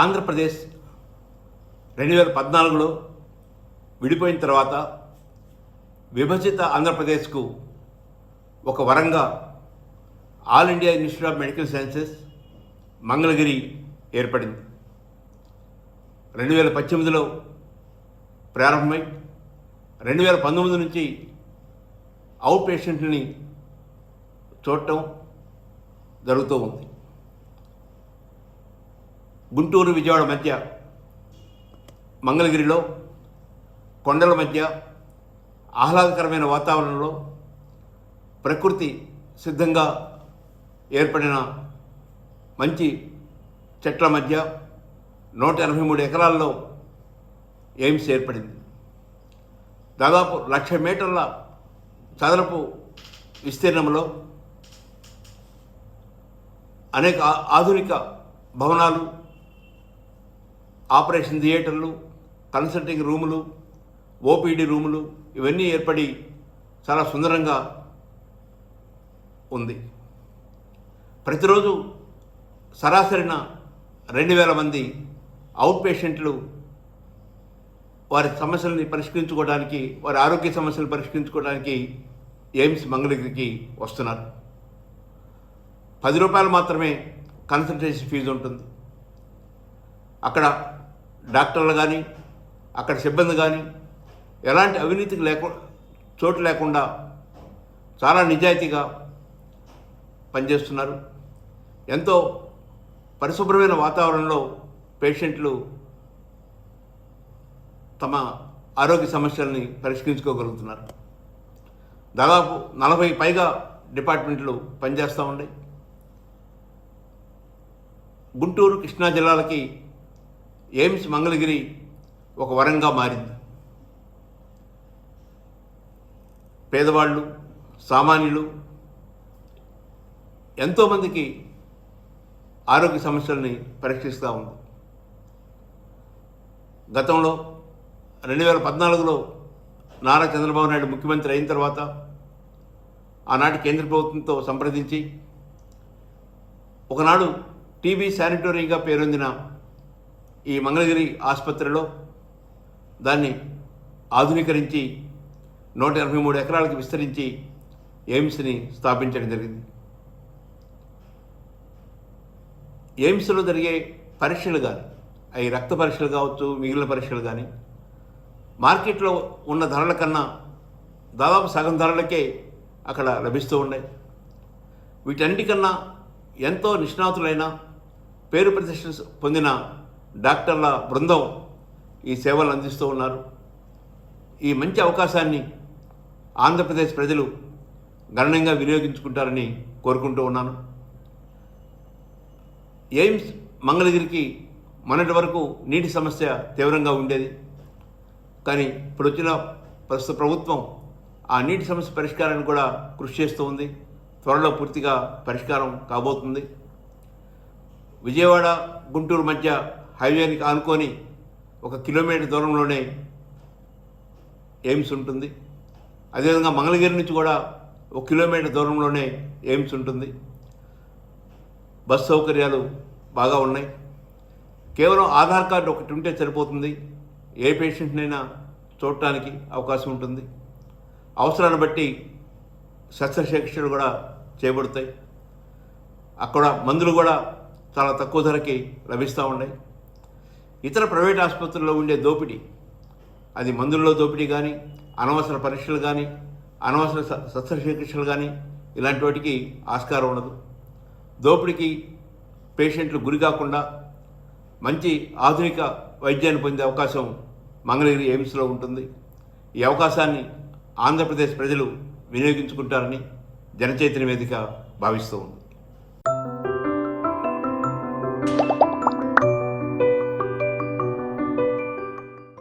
ఆంధ్రప్రదేశ్ రెండు వేల పద్నాలుగులో విడిపోయిన తర్వాత విభజిత ఆంధ్రప్రదేశ్కు ఒక వరంగా all India institute of medical sciences Mangalagiri ఏర్పడింది. రెండు వేల పద్దెనిమిదిలో ప్రారంభమై రెండు వేల పంతొమ్మిది నుంచి అవుట్ పేషెంట్ని చూడటం జరుగుతూ ఉంది. గుంటూరు విజయవాడ మధ్య మంగళగిరిలో కొండల మధ్య ఆహ్లాదకరమైన వాతావరణంలో ప్రకృతి సిద్ధంగా ఏర్పడిన మంచి చెట్ల మధ్య నూట ఎనభై మూడు ఎకరాల్లో ఎయిమ్స్ ఏర్పడింది. దాదాపు లక్ష మీటర్ల చదరపు విస్తీర్ణంలో అనేక ఆధునిక భవనాలు ఆపరేషన్ థియేటర్లు కన్సల్టింగ్ రూములు ఓపీడీ రూములు ఇవన్నీ ఏర్పడి చాలా సుందరంగా ఉంది. ప్రతిరోజు సరాసరిన రెండు వేల మంది అవుట్ పేషెంట్లు వారి సమస్యల్ని పరిష్కరించుకోవడానికి వారి ఆరోగ్య సమస్యలు పరిష్కరించుకోవడానికి ఎయిమ్స్ మంగళగిరికి వస్తున్నారు. పది రూపాయలు మాత్రమే కన్సల్టేషన్ ఫీజు ఉంటుంది. అక్కడ డాక్టర్లు కానీ అక్కడ సిబ్బంది కానీ ఎలాంటి అవినీతికి లేకుండా చోటు లేకుండా చాలా నిజాయితీగా పనిచేస్తున్నారు. ఎంతో పరిశుభ్రమైన వాతావరణంలో పేషెంట్లు తమ ఆరోగ్య సమస్యల్ని పరిష్కరించుకోగలుగుతున్నారు. దాదాపు నలభై పైగా డిపార్ట్మెంట్లు పనిచేస్తూ ఉన్నాయి. గుంటూరు కృష్ణా జిల్లాలకి ఎయిమ్స్ మంగళగిరి ఒక వరంగా మారింది. పేదవాళ్ళు సామాన్యులు ఎంతోమందికి ఆరోగ్య సమస్యల్ని పరీక్షిస్తూ ఉంది. గతంలో రెండు వేల పద్నాలుగులో నారా చంద్రబాబు నాయుడు ముఖ్యమంత్రి అయిన తర్వాత ఆనాటి కేంద్ర ప్రభుత్వంతో సంప్రదించి ఒకనాడు టీబీ శానిటోరీగా పేరొందిన ఈ మంగళగిరి ఆసుపత్రిలో దాన్ని ఆధునీకరించి నూట ఎనభై మూడు ఎకరాలకు విస్తరించి ఎయిమ్స్ని స్థాపించడం జరిగింది. ఎయిమ్స్లో జరిగే పరీక్షలు కానీ అవి రక్త పరీక్షలు కావచ్చు మిగిలిన పరీక్షలు కానీ మార్కెట్లో ఉన్న ధరల కన్నా దాదాపు సగం ధరలకే అక్కడ లభిస్తూ ఉన్నాయి. వీటన్నిటికన్నా ఎంతో నిష్ణాతులైన పేరు ప్రతిష్ట పొందిన డాక్టర్ల బృందం ఈ సేవలు అందిస్తూ ఉన్నారు. ఈ మంచి అవకాశాన్ని ఆంధ్రప్రదేశ్ ప్రజలు గణనీయంగా వినియోగించుకుంటారని కోరుకుంటూ ఉన్నాను. ఎయిమ్స్ మంగళగిరికి మొన్నటి వరకు నీటి సమస్య తీవ్రంగా ఉండేది. కానీ ఇప్పుడు వచ్చిన ప్రస్తుత ప్రభుత్వం ఆ నీటి సమస్య పరిష్కారాన్ని కూడా కృషి చేస్తూ ఉంది. త్వరలో పూర్తిగా పరిష్కారం కాబోతుంది. విజయవాడ గుంటూరు మధ్య హైవేని ఆనుకొని ఒక కిలోమీటర్ దూరంలోనే ఎయిమ్స్ ఉంటుంది. అదేవిధంగా మంగళగిరి నుంచి కూడా ఒక కిలోమీటర్ దూరంలోనే ఎయిమ్స్ ఉంటుంది. బస్ సౌకర్యాలు బాగా ఉన్నాయి. కేవలం ఆధార్ కార్డు ఒకటి ఉంటే సరిపోతుంది. ఏ పేషెంట్నైనా చూడటానికి అవకాశం ఉంటుంది. అవసరాన్ని బట్టి శస్త్రచికిత్సలు కూడా చేయబడతాయి. అక్కడ మందులు కూడా చాలా తక్కువ ధరకి లభిస్తూ ఉన్నాయి. ఇతర ప్రైవేట్ ఆసుపత్రుల్లో ఉండే దోపిడీ. అది మందుల్లో దోపిడీ కానీ అనవసర పరీక్షలు కానీ అనవసర శస్త్రచికిత్సలు కానీ ఇలాంటి వాటికి ఆస్కారం ఉండదు. దోపిడీకి పేషెంట్లు గురి కాకుండా మంచి ఆధునిక వైద్యాన్ని పొందే అవకాశం మంగళగిరి ఎయిమ్స్లో ఉంటుంది. ఈ అవకాశాన్ని ఆంధ్రప్రదేశ్ ప్రజలు వినియోగించుకుంటారని జనచైతన్య వేదిక భావిస్తూ ఉంది.